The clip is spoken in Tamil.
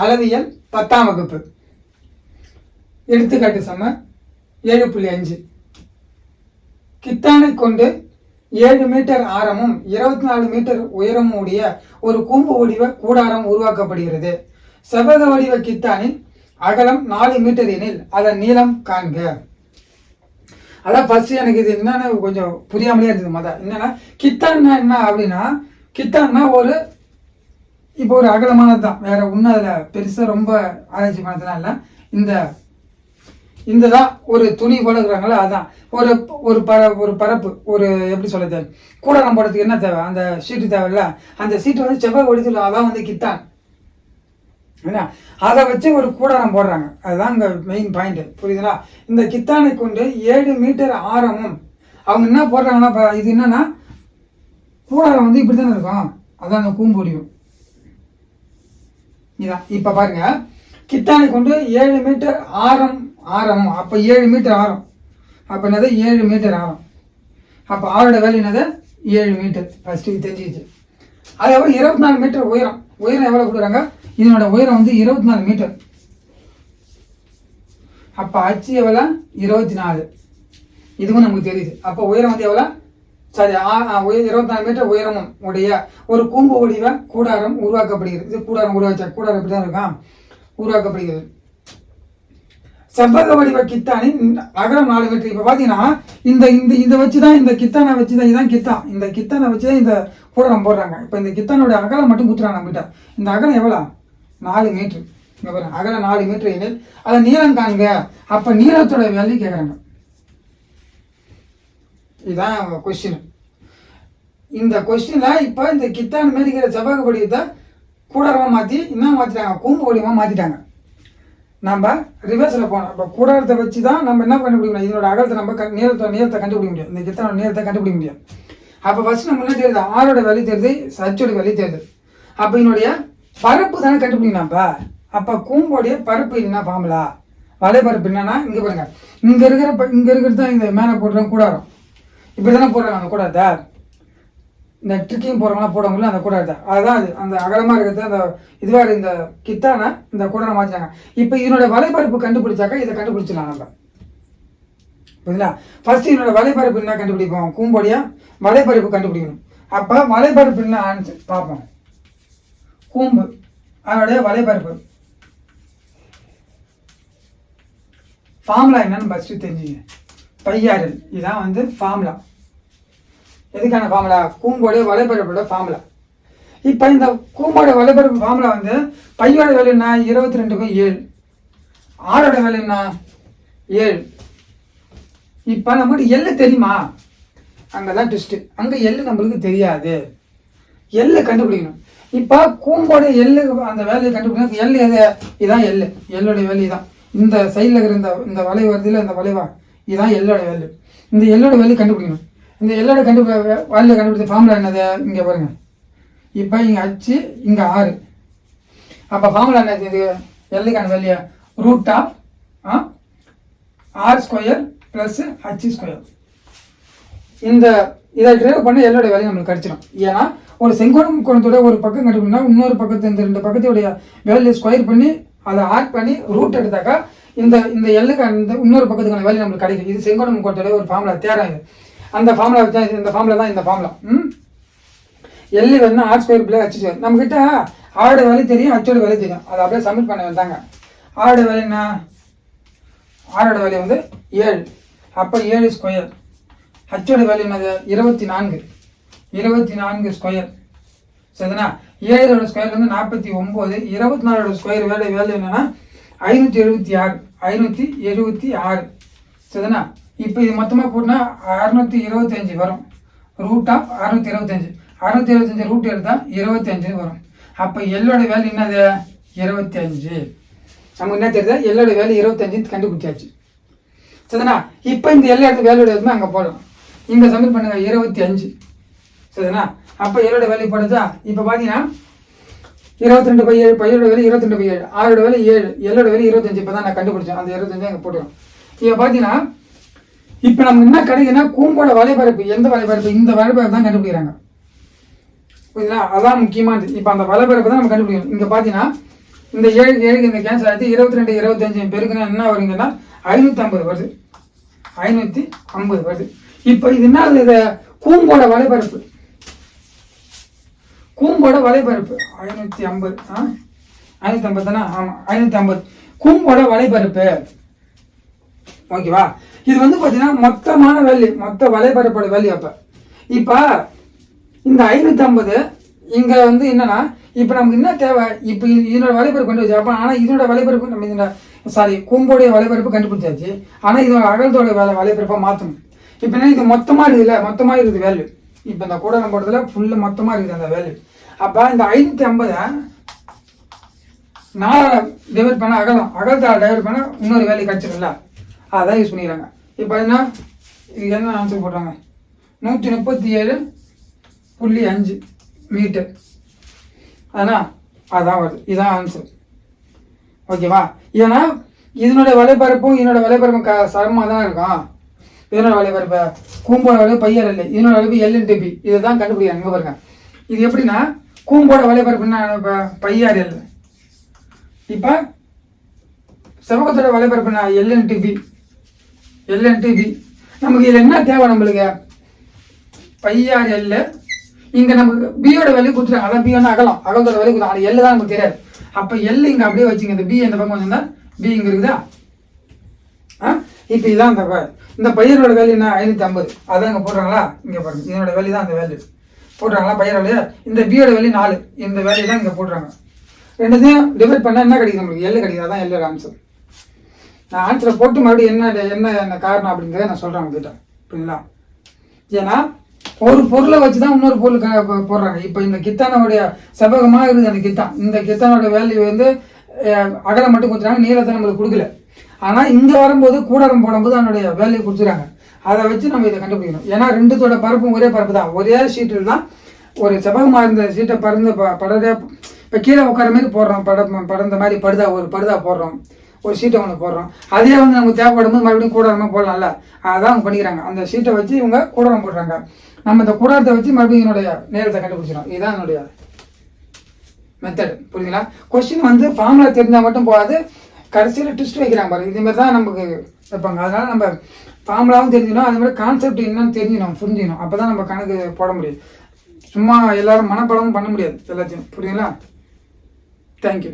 அளவியல் பத்தாம் வகுப்பு. எடுத்துக்காட்டு சம ஏழு புள்ளி அஞ்சு. கித்தானை கொண்டு ஏழு மீட்டர் ஆரமும் இருபத்தி நாலு மீட்டர் உயரமும் உடைய ஒரு கூம்பு வடிவ கூடாரம் உருவாக்கப்படுகிறது. செவ்வக வடிவ கித்தானின் அகலம் நாலு மீட்டர் எனில் அதன் நீளம் காண்க. அதான் ஃபர்ஸ்ட் எனக்கு இது என்னன்னு கொஞ்சம் புரியாமலே இருந்தது மொதல். என்னன்னா கித்தான்னா என்ன அப்படின்னா கித்தான்னா ஒரு இப்போ ஒரு அகலமானது தான் வேற ஒன்றும் அதில் பெருசாக ரொம்ப ஆராய்ச்சி பண்ணதுலாம் இல்லை. இந்த இந்த தான் ஒரு துணி போலக்குறாங்களோ இருக்கிறாங்களோ அதான். ஒரு ஒரு பர ஒரு பரப்பு ஒரு எப்படி சொல்லுது கூடாரம் போடுறதுக்கு என்ன தேவை? அந்த சீட்டு தேவையில்ல. அந்த சீட்டு வந்து செவ்வாய் ஒடிச்சிடும் அதான் வந்து கித்தான் என்ன அதை வச்சு ஒரு கூடாரம் போடுறாங்க. அதுதான் இங்கே மெயின் பாயிண்ட் புரியுதுங்களா? இந்த கித்தானை கொண்டு ஏழு மீட்டர் ஆரமும் அவங்க என்ன போடுறாங்கன்னா இது என்னன்னா கூடாரம் வந்து இப்படி தானே இருக்கும். அதான் அந்த கூம்பு இதான் இப்போ பாருங்க. கித்தானை கொண்டு ஏழு மீட்டர் ஆரம் ஆரம். அப்போ ஏழு மீட்டர் ஆரம். அப்போ என்னது? ஏழு மீட்டர் ஆரம். அப்போ ஆரோட வேலை என்னது? ஏழு மீட்டர் ஃபஸ்ட்டு தெரிஞ்சிச்சு அது எவ்வளோ இருபத்தி நாலு மீட்டர் உயரம். உயரம் எவ்வளோ கொடுக்குறாங்க? இதனோட உயரம் வந்து இருபத்தி நாலு மீட்டர் அப்போ அச்சு எவ்வளோ இருபத்தி நாலு. இதுவும் நமக்கு தெரியுது. அப்போ உயரம் வந்து எவ்வளோ சரி ஆ- ஆ, இருபத்தி நாலு மீட்டர் உயரமும் உடைய ஒரு கூம்பு வடிவ கூடாரம் உருவாக்கப்படுகிறது. இது கூடாரம் உருவாச்சா கூடாரம் இப்படி தான் இருக்கான் உருவாக்கப்படுகிறது. செவ்வக வடிவ கித்தானின் அகலம் நாலு மீட்டர் இப்போ பார்த்தீங்கன்னா இந்த இந்த இதை வச்சு தான் இந்த கித்தானை வச்சு தான் இதுதான் கித்தான் இந்த கித்தானை வச்சு தான் இந்த கூடாரம் போடுறாங்க. இப்போ இந்த கித்தானோட அகலம் மட்டும் குத்துறாங்க மீட்டர் இந்த அகலம் எவ்வளோ? நாலு மீட்ரு பாருங்க அகலம் நாலு மீட்டர் எனில் அதை நீளம் காண்க. அப்போ நீளத்தோட வேல்யூ கேட்குறாங்க இதுதான் கொஸ்டின் இந்த கொஸ்டினில் இப்போ இந்த கித்தான் மாரி இருக்கிற செவ்வக வடிவத்தை கூடாரமாக மாற்றி என்ன மாற்றிட்டாங்க கூம்பு வடிவமாக மாற்றிட்டாங்க நம்ம ரிவர்ஸில் போனோம் இப்போ கூடாரத்தை வச்சு தான் நம்ம என்ன கண்டுபிடிக்கணும் இதனோட அகலத்தை நம்ம க- நீளத்தை நீளத்தை கண்டுபிடிக்க முடியும். இந்த கித்தனோட நீளத்தை கண்டுபிடிக்க முடியும். அப்போ ஃபஸ்ட் நம்ம என்ன தெரியுது ஆரோட வலி தெரியுது சச்சோட வலி தெரியுது அப்போ என்னுடைய பரப்பு தானே கண்டுபிடிக்கணும் அப்போ அப்போ கூம்போடைய பரப்பு என்ன ஃபார்முலா வலைப்பரப்பு என்னன்னா இங்கே பாருங்க. இங்கே இருக்கிற இங்கே இருக்கிறது தான் இந்த மேலே போடுறோம் கூடாரம். இப்படி தானே போடுறாங்க அந்த கூடாரத்தை? இந்த ட்ரிக்கிங் போகிறவங்களாம் போடுவாங்கல்ல அந்த கூட கூடாரத்தை. அதுதான் அது. அந்த அகலமாக இருக்கிறது அந்த இதுவாக இந்த கித்தான இந்த கூடாரம் மாற்றிட்டாங்க இப்போ இதனோட வலைபரப்பு கண்டுபிடிச்சாக்கா இதை கண்டுபிடிச்சிடலாம் நம்ம. புரியுதுங்களா? ஃபர்ஸ்ட் இதனோட வலைபரப்பு என்ன கண்டுபிடிப்போம்? கூம்போடியா? வலைபரப்பு கண்டுபிடிக்கணும். அப்போ வலைபரப்பு என்ன ஆன்சர் பார்ப்போம். கூம்பு. அதனுடைய வலைபரப்பு ஃபார்முலா என்னன்னு ஃபஸ்ட்டு தெரிஞ்சுங்க. பையாரல் இதுதான் வந்து ஃபார்முலா எதுக்கான ஃபார்முலா கூம்போடைய வலைபரப்போட ஃபார்முலா இப்போ இந்த கூம்போட வலைபரப்பு ஃபார்முலா வந்து பையோட வேலை என்ன? இருபத்தி ரெண்டு பை ஏழு. ஆடோட வேலை என்ன? ஏழு. இப்போ நம்மளுக்கு எள்ளு தெரியுமா? அங்கே தான் ட்விஸ்ட்டு அங்கே எள்ளு நம்மளுக்கு தெரியாது. எள்ளு கண்டுபிடிக்கணும். இப்போ கூம்போட எள்ளு அந்த வேலையை கண்டுபிடிக்கணும். எள்ளு எது? இதான் எள்ளு எள்ளுடைய வேலை தான். இந்த சைடில் இருக்கிற இந்த இந்த வலை வருதுல இந்த வளைவா? இதுதான் எள்ளோட வேல்யூ இந்த எள்ளோட வேல்யூ கண்டுபிடிக்கணும். இந்த எள்ளோட கண்டு வேல்யூ கண்டுபிடிச்ச ஃபார்முலா என்னது? இங்கே பாருங்க. இப்போ இங்கே அச்சு இங்கே ஆறு. அப்போ ஃபார்முலா என்னது இது எல்லுக்கான value root of R square plus H square இந்த இதை ட்ரைவ் பண்ண எல்லோட வேலையும் நம்மளுக்கு கிடச்சிடும் ஏன்னா ஒரு செங்கோணம் கோணத்தோட ஒரு பக்கம் கண்டுபிடினா இன்னொரு பக்கத்து இந்த ரெண்டு பக்கத்துடைய வேல்யூ ஸ்கொயர் பண்ணி அதை ஆட் பண்ணி ரூட் எடுத்தாக்கா இந்த இந்த எல்லுக்கு அந்த இன்னொரு பக்கத்துக்கான வேல்யூ நம்மளுக்கு கிடைக்கும். இது செங்கோணம் முக்கோணத்தோட ஒரு ஃபார்முலா தேரா இது அந்த ஃபார்முலா வச்சா இந்த ஃபார்முலா தான் இந்த ஃபார்முலா ம்? எல்லு வேணும்னா ஆர் ஸ்கொயர் பிள்ளை ஹச் ஸ்கொயர் நம்மக்கிட்ட ஆரோட வேலை தெரியும் ஹச்சோட வேலை தெரியும். அதை அப்படியே சப்மிட் பண்ண வந்தாங்க ஆரோட வேலை என்ன ஆரோட வேலை வந்து ஏழு. அப்போ ஏழு ஸ்கொயர் ஹச்சோட வேல்யூ என்னது? இருபத்தி நான்கு. இருபத்தி நான்கு ஸ்கொயர் சரிதானா? ஏழோட ஸ்கொயர் வந்து நாற்பத்தி ஒம்பது. இருபத்தி நாலோட ஸ்கொயர் வேலை வேலை என்னன்னா ஐநூற்றி எழுபத்தி ஆறு ஐநூற்றி எழுபத்தி ஆறு. சரிதானா? இப்போ இது மொத்தமாக போட்டுனா அறுநூற்றி இருபத்தஞ்சி வரும். ரூட் ஆஃப் அறுநூற்றி இருபத்தஞ்சி அறுநூற்றி இருபத்தஞ்சு ரூட் எடுத்தால் இருபத்தஞ்சுன்னு வரும். அப்போ எல்லோட வேல்யூ என்னது? இருபத்தி அஞ்சு. நமக்கு என்ன தெரியுது? எல்லோட வேல்யூ இருபத்தஞ்சுன்னு கண்டுபிடிச்சாச்சு. சரிதானா? இப்போ இந்த எல்லா இடத்து வேலையோட எதுவுமே அங்கே போடலாம் இங்கே சப்மிட் பண்ணுங்க இருபத்தி அஞ்சு. சரிதானா? அப்போ எல்லோட வேல்யூ போடுச்சா இப்போ பார்த்தீங்கன்னா இருபத்தி ரெண்டு பை ஏழு பையோட வேலை இருபத்தி ரெண்டு பை ஏழு ஆறோட வேலை ஏழு ஏழோட வேலை இருபத்தஞ்சு. இப்போ தான் நான் கண்டுபிடிச்சேன். அந்த இருபத்தஞ்சு அங்கே போட்டுருவோம் இப்போ பார்த்தீங்கன்னா இப்போ நமக்கு என்ன கிடைக்குதுன்னா கூம்போட வலைபரப்பு எந்த வலைபரப்பு இந்த வலைபரப்பு தான் கண்டுபிடிக்கிறாங்க. புரியுதுங்களா? அதான் முக்கியமானது. இப்போ அந்த வலைபரப்பு தான் நம்ம கண்டுபிடிக்கணும். இங்கே பார்த்தீங்கன்னா இந்த ஏழு ஏழுக்கு இந்த கேன்சல் ஆகிட்டு இருபத்தி ரெண்டு இருபத்தஞ்சு பெருக்குன்னா என்ன வருங்கன்னா ஐநூற்றி ஐம்பது வருது. ஐநூற்றி ஐம்பது வருது. இப்போ இது என்ன இது கூம்போட வலைபரப்பு கூம்போட வலைபரப்பு. ஐநூற்றி ஐம்பது ஆ? ஐநூற்றி ஐம்பது தானே ஆமாம் ஐநூற்றி ஐம்பது கூம்போட வலைபரப்பு. ஓகேவா இது வந்து பார்த்தீங்கன்னா மொத்தமான வேல்யூ மொத்த வலைபரப்போட வேல்யூ அப்போ. இப்போ இந்த ஐநூற்றி ஐம்பது இங்கே வந்து என்னன்னா இப்போ நமக்கு என்ன தேவை? இப்போ இது- இதனோட வலைபரப்பு கொண்டு வச்சு அப்போ ஆனால் இதனோட வலைபரப்பு நம்ம இந்த சாரி கூம்போடைய வலைபரப்பு கண்டுபிடிச்சாச்சு. ஆனால் இதோட அகலத்தோட வேலை வலைபரப்பை மாற்றணும் இப்போ என்ன இது மொத்தமாக இருக்குதுல்ல மொத்தமாக இருக்குது வேல்யூ இப்போ இந்த கூட போடுறதுல ஃபுல்லு மொத்தமாக இருக்குது அந்த வேல்யூ அப்போ இந்த ஐநூற்றி ஐம்பதை நாலால் டிவைட் பண்ண அகலம் அகலத்தால் டிவைட் பண்ண இன்னொரு வேல்யூ கிடச்சிரும்ல அதான் யூஸ் பண்ணிக்கிறாங்க. இப்போ என்ன இது என்ன ஆன்சர் போடுறாங்க நூற்றி முப்பத்தி ஏழு புள்ளி அஞ்சு மீட்டர் அதனா அதான் வருது. இதுதான் ஆன்சர் ஓகேவா ஏன்னா இதனுடைய வலைபரப்பும் இதனோட வலைபரப்பும் க சரமாக தான் இருக்கும். இதனோட வலைபரப்பு கூம்போட வலை பையர் இல்லை. இதனோட வலைப்பு எல்என்டிபி இதை தான் கண்டுபிடிக்கிறாங்க இங்க பாருங்க. இது எப்படின்னா கூம்போட வலைபரப்புன்னா இப்போ பையார் எல் இப்போ செவகத்தோட வலைபரப்புனா எல்என்டிபி எல்என்டிபி நமக்கு இதில் என்ன தேவை நம்மளுக்கு? பையார் எல் இங்கே நமக்கு பியோட வலி கொடுத்துருக்காங்க அதான் பியோட அகலம். அகலத்தோட வலி கொடுத்தாங்க அது எல் தான் நமக்கு தெரியாது. அப்போ எல் இங்கே அப்படியே வச்சுங்க. இந்த பி இந்த பக்கம் வச்சிருந்தா பி இங்கே இருக்குதா? ஆ? இப்போ இதான் இந்த ப- இந்த பயிரோட வேல்யூ என்ன? ஐநூற்றி ஐம்பது. அதான் இங்கே போடுறாங்களா? இங்கே பாருங்க. இதனோட வேல்யூ தான் அந்த வேல்யூ போடுறாங்களா பையனோட இந்த பியோட வேல்யூ நாலு. இந்த வேல்யூ தான் இங்கே போடுறாங்க. ரெண்டுத்தையும் டிவைட் பண்ணால் என்ன கிடைக்கும் நம்மளுக்கு? எல்லு கிடைக்கும் அதான் எல்லோட ஆன்சர் நான் ஆன்சரை போட்டு மறுபடியும் என்ன என்ன என்ன காரணம் அப்படிங்கிறத நான் சொல்கிறேன் உங்ககிட்ட. புரியுங்களா ஏன்னா ஒரு பொருளை வச்சு தான் இன்னொரு பொருள் க- போடுறாங்க. இப்போ இந்த கித்தானோடைய செவ்வகமாக இருக்குது அந்த கித்தான் இந்த கித்தானோட வேல்யூ வந்து அகலம் மட்டும் கொடுத்துறாங்க நீளத்தை நம்மளுக்கு கொடுக்கல. ஆனால் இங்கே வரும்போது கூடாரம் போடும்போது அதனுடைய வேல்யூ கொடுத்துறாங்க அதை வச்சு நம்ம இதை கண்டுபிடிக்கணும். ஏன்னா ரெண்டுத்தோட பரப்பும் ஒரே பரப்பு தான். ஒரே ஷீட்டில் தான் ஒரு செபகமாக இருந்த சீட்டை பறந்து ப- படரே இப்போ கீழே உட்கார மாதிரி போடுறோம். பட படந்த மாதிரி படுதா ஒரு படுதா போடுறோம். ஒரு சீட்டை ஒன்று போடுறோம். அதே வந்து நமக்கு தேவைப்படும் போது மறுபடியும் கூடாரமாக போடலாம்ல. அதான் அவங்க பண்ணிக்கிறாங்க. அந்த சீட்டை வச்சு இவங்க கூடாரம் போடுறாங்க. நம்ம இந்த கூடாரத்தை வச்சு மறுபடியும் என்னுடைய நேரத்தை கண்டுபிடிச்சிடும் இதுதான் என்னுடைய மெத்தட் புரியுதுங்களா? கொஸ்டின் வந்து ஃபார்முலா தெரிஞ்சால் மட்டும் போகாது கடைசியில் ட்விஸ்ட் வைக்கிறாங்க பாருங்க. இது மாதிரி தான் நமக்கு வைப்பாங்க. அதனால நம்ம ஃபார்முலாவும் தெரிஞ்சிடும் அதே மாதிரி கான்செப்ட் என்னன்னு தெரிஞ்சிடும் புரிஞ்சிக்கணும். அப்போ தான் நம்ம கணக்கு போட முடியும். சும்மா எல்லாரும் மனப்பாடமும் பண்ண முடியாது எல்லாத்தையும். புரியுங்களா தேங்க்யூ